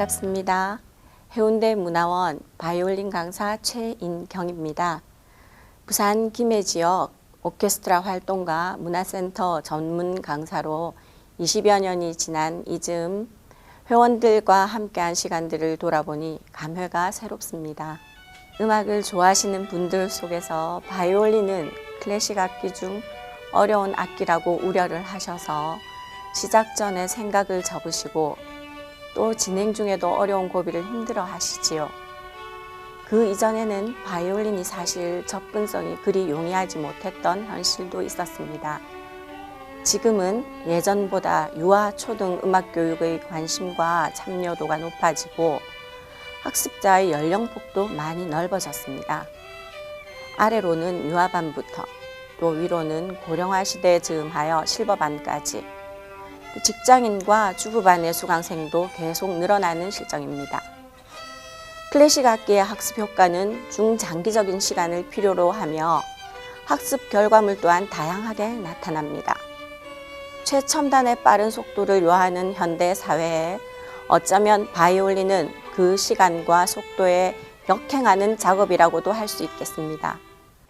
반갑습니다. 해운대 문화원 바이올린 강사 최인경입니다. 부산 김해 지역 오케스트라 활동가 문화센터 전문 강사로 20여 년이 지난 이즈음 회원들과 함께한 시간들을 돌아보니 감회가 새롭습니다. 음악을 좋아하시는 분들 속에서 바이올린은 클래식 악기 중 어려운 악기라고 우려를 하셔서 시작 전에 생각을 접으시고 또 진행 중에도 어려운 고비를 힘들어 하시지요. 그 이전에는 바이올린이 사실 접근성이 그리 용이하지 못했던 현실도 있었습니다. 지금은 예전보다 유아 초등 음악 교육의 관심과 참여도가 높아지고 학습자의 연령폭도 많이 넓어졌습니다. 아래로는 유아반부터 또 위로는 고령화 시대에 즈음하여 실버반까지 또 직장인과 주부반의 수강생도 계속 늘어나는 실정입니다. 클래식 악기의 학습 효과는 중장기적인 시간을 필요로 하며 학습 결과물 또한 다양하게 나타납니다. 최첨단의 빠른 속도를 요하는 현대 사회에 어쩌면 바이올린은 그 시간과 속도에 역행하는 작업이라고도 할 수 있겠습니다.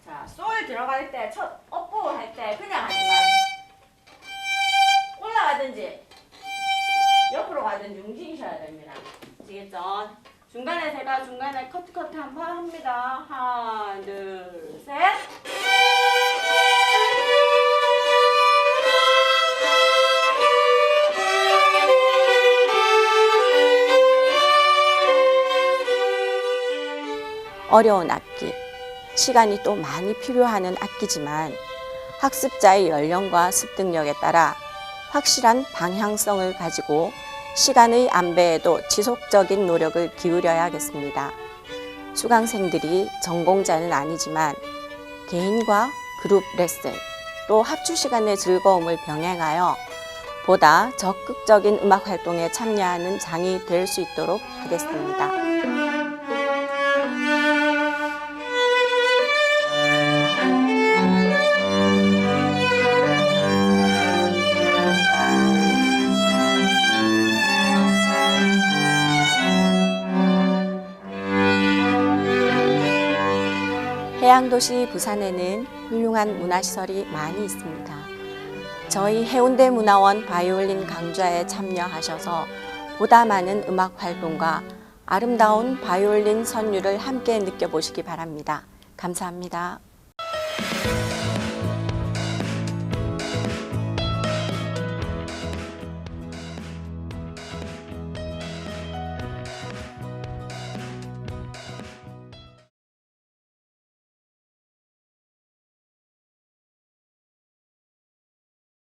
자, 솔 들어갈 때, 첫 업보 할 때 그냥 하지만 올 아시겠죠? 중간에 제가 중간에 커트 커트 한 번 합니다. 하나, 둘, 셋. 어려운 악기, 시간이 또 많이 필요하는 악기지만 학습자의 연령과 습득력에 따라 확실한 방향성을 가지고 시간의 안배에도 지속적인 노력을 기울여야겠습니다. 수강생들이 전공자는 아니지만 개인과 그룹 레슨 또 합주 시간의 즐거움을 병행하여 보다 적극적인 음악 활동에 참여하는 장이 될 수 있도록 하겠습니다. 해양도시 부산에는 훌륭한 문화시설이 많이 있습니다. 저희 해운대 문화원 바이올린 강좌에 참여하셔서 보다 많은 음악 활동과 아름다운 바이올린 선율을 함께 느껴보시기 바랍니다. 감사합니다.